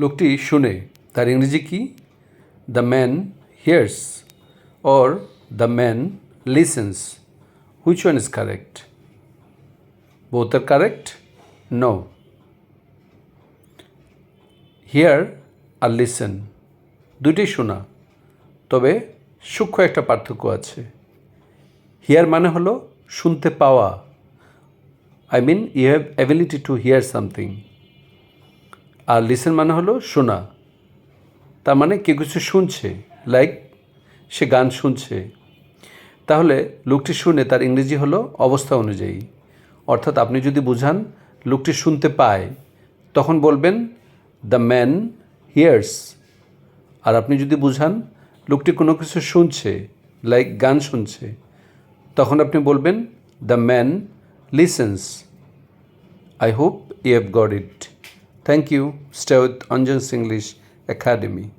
লোকটি শুনে, তার ইংরেজি কি? The man hears or the man listens which one is correct both are correct no hear R listen দুইটাই শোনা, তবে সূক্ষ্ম একটা পার্থক্য আছে। হিয়ার মানে হলো শুনতে পাওয়া। I mean you have ability to hear something R listen মানে হলো শোনা। তার মানে কেউ কিছু শুনছে লাইক সে গান শুনছে। তাহলে লোকটি শুনে তার ইংরেজি হলো অবস্থা অনুযায়ী। অর্থাৎ আপনি যদি বুঝান, লোকটি শুনতে পায়, তখন বলবেন দ্য ম্যান হিয়ার্স আর আপনি যদি বুঝান, লোকটি কোনো কিছু শুনছে লাইক গান শুনছে, তখন আপনি বলবেন the man listens I hope you have got it. Thank you, Stout Anjan English Academy.